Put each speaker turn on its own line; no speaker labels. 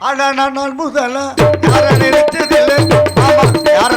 ஆனா நான் நாள் முதல்ல யார நினைச்சதில்லை ஆமா யார்